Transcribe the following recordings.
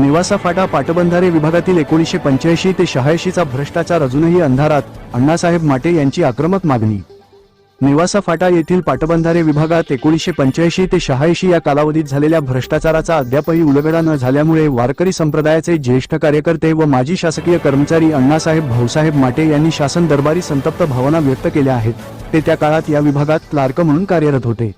निवासा फाटा पाटबंधारे विभागातील एकोणीसशे पंच्याऐंशी ते शहाऐंशीचा भ्रष्टाचार अजूनही अंधारात अण्णासाहेब माटे यांची आक्रमक मागणी. निवासा फाटा येथील पाटबंधारे विभागात एकोणीसशे पंच्याऐंशी ते शहाऐंशी या कालावधीत झालेल्या भ्रष्टाचाराचा अद्यापही उलगडा न झाल्यामुळे वारकरी संप्रदायाचे ज्येष्ठ कार्यकर्ते व माजी शासकीय कर्मचारी अण्णासाहेब भाऊसाहेब माटे यांनी शासन दरबारी संतप्त भावना व्यक्त केल्या आहेत. ते त्या काळात या विभागात क्लार्क म्हणून कार्यरत होते.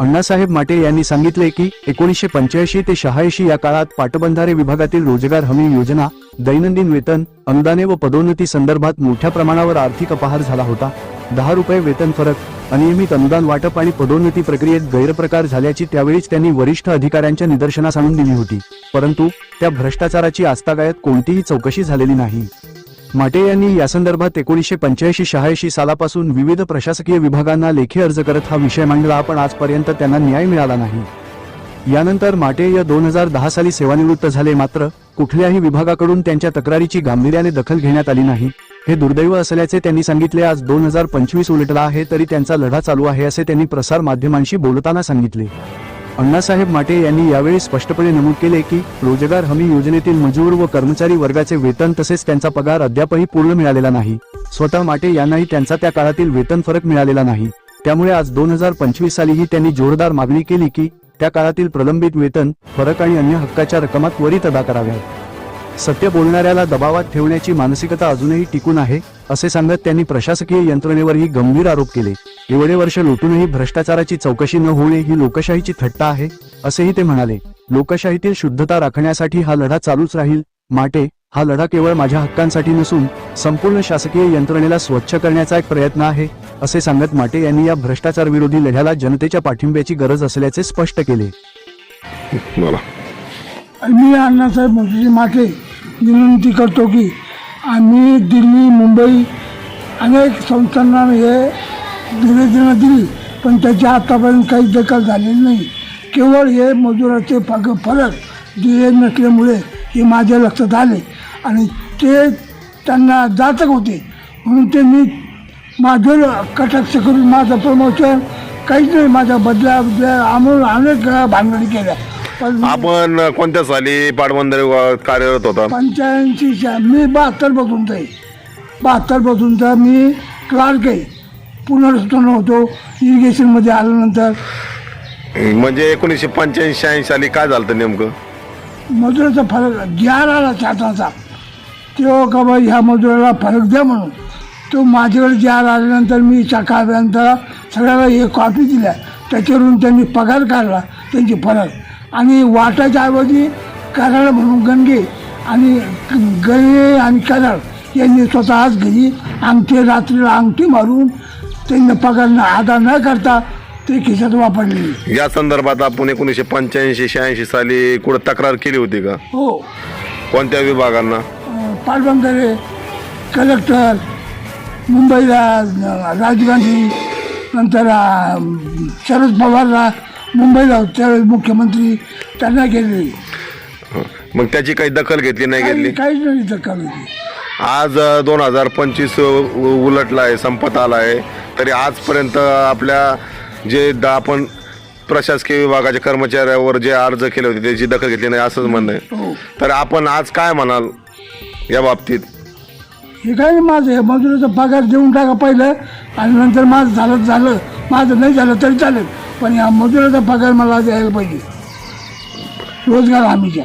अण्णासाहेब माटे यांनी सांगितले की एकोणीसशे पंच्याऐंशी ते शहाऐंशी या काळात पाटबंधारे विभागातील रोजगार हमी योजना दैनंदिन वेतन अनुदाने व पदोन्नती संदर्भात मोठ्या प्रमाणावर आर्थिक अपहार झाला होता. दहा रुपये वेतन फरक अनियमित अनुदान वाटप आणि पदोन्नती प्रक्रियेत गैरप्रकार झाल्याची त्यावेळीच त्यांनी वरिष्ठ अधिकाऱ्यांच्या निदर्शनास आणून दिली होती. परंतु त्या भ्रष्टाचाराची आस्थागायत कोणतीही चौकशी झालेली नाही. माटे यांनी यासंदर्भात एकोणीसशे पंच्याऐंशी शहाऐंशी सालापासून विविध प्रशासकीय विभागांना लेखी अर्ज करत हा विषय मांडला पण आजपर्यंत त्यांना न्याय मिळाला नाही. यानंतर माटे या दोन हजार दहा साली सेवानिवृत्त झाले मात्र कुठल्याही विभागाकडून त्यांच्या तक्रारीची गांभीर्याने दखल घेण्यात आली नाही. हे दुर्दैव असल्याचे त्यांनी सांगितले. आज दोन हजार पंचवीस उलटला आहे तरी त्यांचा लढा चालू आहे असे त्यांनी प्रसार माध्यमांशी बोलताना सांगितले. अण्णासाहेब माटे यांनी यावेळी स्पष्टपणे नमूद केले की रोजगार हमी योजनेतील मजूर व कर्मचारी वर्गाचे वेतन तसेच त्यांचा पगार अद्यापही पूर्ण मिळालेला नाही. स्वतः माटे यांनाही त्यांचा त्या काळातील वेतन फरक मिळालेला नाही. त्यामुळे आज दोन हजार पंचवीस सालीही त्यांनी जोरदार मागणी केली की त्या काळातील प्रलंबित वेतन फरक आणि अन्य हक्काच्या रकमा त्वरित अदा कराव्यात. सत्य बोलणाऱ्याला दबावात ठेवण्याची मानसिकता अजूनही टिकून आहे असे सांगत त्यांनी प्रशासकीय यंत्रणेवरही गंभीर आरोप केले. एवढे वर्ष लुटूनही भ्रष्टाचाराची चौकशी न होणे ही लोकशाहीची थट्टा आहे असेही ते म्हणाले. लोकशाहीतील शुद्धता राखण्यासाठी हा लढा चालूच राहील. माटे हा लढा केवळ माझ्या हक्कांसाठी नसून संपूर्ण शासकीय यंत्रणेला स्वच्छ करण्याचा एक प्रयत्न आहे असे सांगत माटे यांनी या भ्रष्टाचार विरोधी लढ्याला जनतेच्या पाठिंब्याची गरज असल्याचे स्पष्ट केले. बोला. मी अण्णासाहेब मोठीजी माटे विनंती करतो की आम्ही दिल्ली मुंबई अनेक संस्थांना हे निवेदनं दिली पण त्याची आतापर्यंत काही दखल झालेली नाही. केवळ हे मजुराचे फग फरक दिले नसल्यामुळे हे माझ्या लक्षात आले. आणि ते त्यांना जातक होते. म्हणून त्यांनी माझं कटाक्ष करून माझं प्रमोशन काहीच नाही माझ्या बदल्या आम्हाला अनेक भानगडी केल्या. पण आपण कोणत्या साली पाटबंधारे कार्यरत होता? पंच्याऐंशीच्या मी बहात्तर पासूनचा आहे बहात्तर पासूनचा मी क्लार्क आहे. पुनर्स्थान होतो. इरिगेशनमध्ये आल्यानंतर म्हणजे एकोणीसशे पंच्याऐंशी शहाऐंशी साली काय झालं होतं नेमकं? मजुराचा फरक ज्यार आला शासनाचा तेव्हा का बा ह्या मजुराला फरक द्या म्हणून. तो माझ्याकडे जार आल्यानंतर मी सकाळपर्यंत सगळ्याला एक कॉपी दिल्या. त्याच्यावरून त्यांनी पगार काढला त्यांची फरक. आणि वाटाच्या ऐवजी कराड म्हणून गणगे आणि गळे आणि कराड यांनी स्वतःच घरी अंगठी रात्रीला अंगठी मारून त्यांना पगार आधार न करता ते खिशात वापरले. या संदर्भात आपण एकोणीसशे पंच्याऐंशी शहाऐंशी साली कुठं तक्रार केली होती का? हो. कोणत्या विभागांना? पाटबंधारे कलेक्टर मुंबईला राजीव गांधी नंतर अं, शरद पवारला मुंबईला होते त्यावेळेस मुख्यमंत्री त्यांना गेले. हं. मग त्याची काही दखल घेतली नाही घेतली? काही काहीच नाही दखल होती आज दोन हजार पंचवीस उलटला आहे संपत आला आहे तरी आजपर्यंत आपल्या जे द- आपण प्रशासकीय विभागाच्या कर्मचाऱ्यावर जे अर्ज केले होते त्याची दखल घेतली नाही असंच म्हणणं आहे. हो. तर आपण आज काय म्हणाल या बाबतीत? हे काय नाही माझं? हे मजुराचा पगार देऊन टाका पहिलं आणि नंतर माझं झालं झालं. माझं नाही झालं तरी चालेल पण या मजुराचा पगार मला द्यायला पाहिजे. रोजगार हमीच्या.